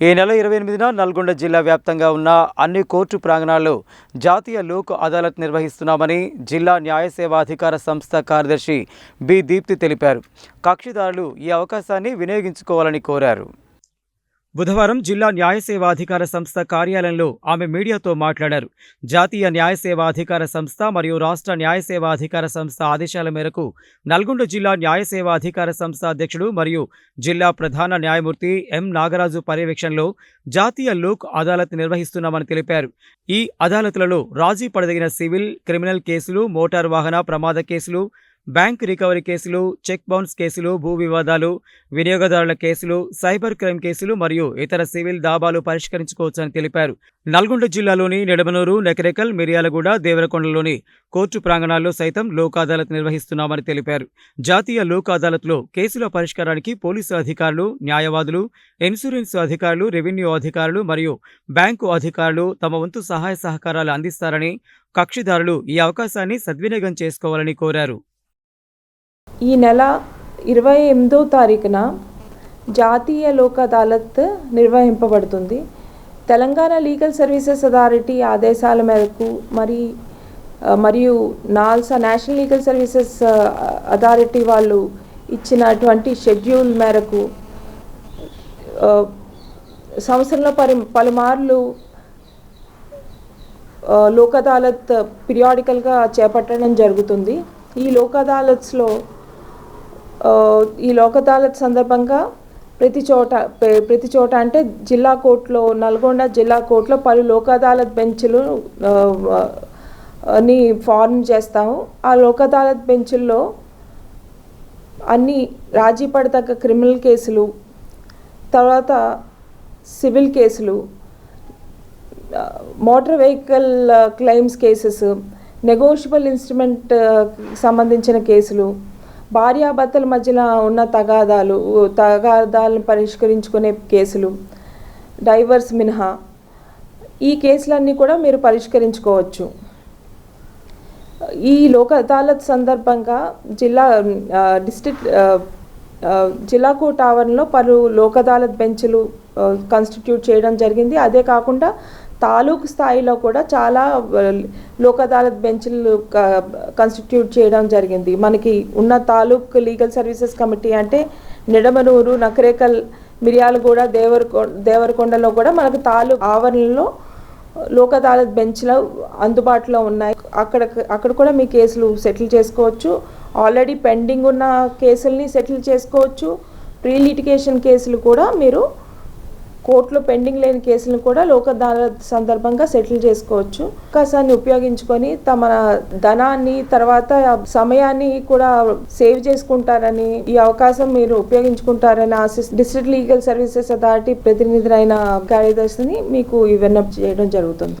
ఈ నెల ఇరవై ఎనిమిదిన నల్గొండ జిల్లా వ్యాప్తంగా ఉన్న అన్ని కోర్టు ప్రాంగణాల్లో జాతీయ లోక్ అదాలత్ నిర్వహిస్తున్నామని జిల్లా న్యాయ సేవా అధికార సంస్థ కార్యదర్శి బి దీప్తి తెలిపారు. కక్షిదారులు ఈ అవకాశాన్ని వినియోగించుకోవాలని కోరారు. బుధవారం జిల్లా న్యాయ అధికార సంస్థ కార్యాలయంలో ఆమె మీడియాతో మాట్లాడారు. జాతీయ న్యాయ అధికార సంస్థ మరియు రాష్ట్ర న్యాయ అధికార సంస్థ ఆదేశాల మేరకు నల్గొండ జిల్లా న్యాయ అధికార సంస్థ అధ్యక్షుడు మరియు జిల్లా ప్రధాన న్యాయమూర్తి ఎం. నాగరాజు పర్యవేక్షణలో జాతీయ లోక్ అదాలత్ నిర్వహిస్తున్నామని తెలిపారు. ఈ అదాలత్లలో రాజీ పడదగిన సివిల్ క్రిమినల్ కేసులు మోటారు వాహన ప్రమాద కేసులు బ్యాంక్ రికవరీ కేసులు చెక్ బౌన్స్ కేసులు భూ వివాదాలు వినియోగదారుల కేసులు సైబర్ క్రైమ్ కేసులు మరియు ఇతర సివిల్ దాబాలు పరిష్కరించుకోవచ్చని తెలిపారు. నల్గొండ జిల్లాలోని నిడమనూరు నెకరెకల్ మిర్యాలగూడ దేవరకొండలోని కోర్టు ప్రాంగణాల్లో సైతం లోక్ అదాలత్ నిర్వహిస్తున్నామని తెలిపారు. జాతీయ లోక్ అదాలత్లో కేసుల పరిష్కారానికి పోలీసు అధికారులు న్యాయవాదులు ఇన్సూరెన్స్ అధికారులు రెవెన్యూ అధికారులు మరియు బ్యాంకు అధికారులు తమ వంతు సహాయ సహకారాలు అందిస్తారని కక్షిదారులు ఈ అవకాశాన్ని సద్వినియోగం చేసుకోవాలని కోరారు. ఈ నెల ఇరవై ఎనిమిదో తారీఖున జాతీయ లోక్ అదాలత్ నిర్వహింపబడుతుంది. తెలంగాణ లీగల్ సర్వీసెస్ అథారిటీ ఆదేశాల మేరకు మరి మరియు NALSA national legal services authority వాళ్ళు ఇచ్చినటువంటి షెడ్యూల్ మేరకు సంవత్సరంలో పరి పలుమార్లు లోక్ అదాలత్ పీరియాడికల్గా చేపట్టడం జరుగుతుంది. ఈ లోక్ అదాలత్స్లో ఈ లోక్ సందర్భంగా ప్రతి చోట ప్రతి చోట అంటే జిల్లా కోర్టులో నల్గొండ జిల్లా కోర్టులో పలు లోక్ అదాలత్ బెంచ్లు ని ఫార్మ్ చేస్తాము. ఆ లోక్ అదాలత్ బెంచుల్లో అన్ని రాజీ పడతగ్గ క్రిమినల్ కేసులు తర్వాత సివిల్ కేసులు motor vehicle claims cases negotiable instrument సంబంధించిన కేసులు భార్యాభర్తల మధ్యలో ఉన్న తగాదాలు తగాదాలను పరిష్కరించుకునే కేసులు. డైవర్స్ మినహా. ఈ కేసులన్నీ కూడా మీరు పరిష్కరించుకోవచ్చు. ఈ లోక అదాలత్ సందర్భంగా జిల్లా డిస్టిక్ డిస్ట్రిక్ట్ జిల్లా కోర్టు ఆవరణలో పలు లోక్ అదాలత్ బెంచ్లు కాన్స్టిట్యూట్ చేయడం జరిగింది. అదే కాకుండా తాలూకు స్థాయిలో కూడా చాలా ఆ, లోక్ అదాలత్ బెంచ్లు క- కాన్స్టిట్యూట్ చేయడం జరిగింది. మనకి ఉన్న తాలూక్ లీగల్ సర్వీసెస్ కమిటీ అంటే నిడమనూరు నకరేకల్ మిర్యాలగూడ దేవరకొ దేవరకొండలో కూడా మనకు తాలూకు ఆవరణలో లోక్ అదాలత్ బెంచ్లు అందుబాటులో ఉన్నాయి. అక్కడ అక్కడ కూడా మీ కేసులు సెటిల్ చేసుకోవచ్చు. ఆల్రెడీ పెండింగ్ ఉన్న కేసుల్ని సెటిల్ చేసుకోవచ్చు. ప్రీ లిటిగేషన్ కేసులు కూడా మీరు కోర్టులో పెండింగ్ లేని కేసులను కూడా లోక అదాలత్ సందర్భంగా సెటిల్ చేసుకోవచ్చు. అవకాశాన్ని ఉపయోగించుకొని తమ ధనాన్ని తర్వాత సమయాన్ని కూడా సేవ్ చేసుకుంటారని ఈ అవకాశం మీరు ఉపయోగించుకుంటారని ఆశిస్ డిస్ట్రిక్ట్ లీగల్ సర్వీసెస్ అథారిటీ ప్రతినిధులైన కార్యదర్శిని మీకు ఈ విన్నపం చేయడం జరుగుతుంది.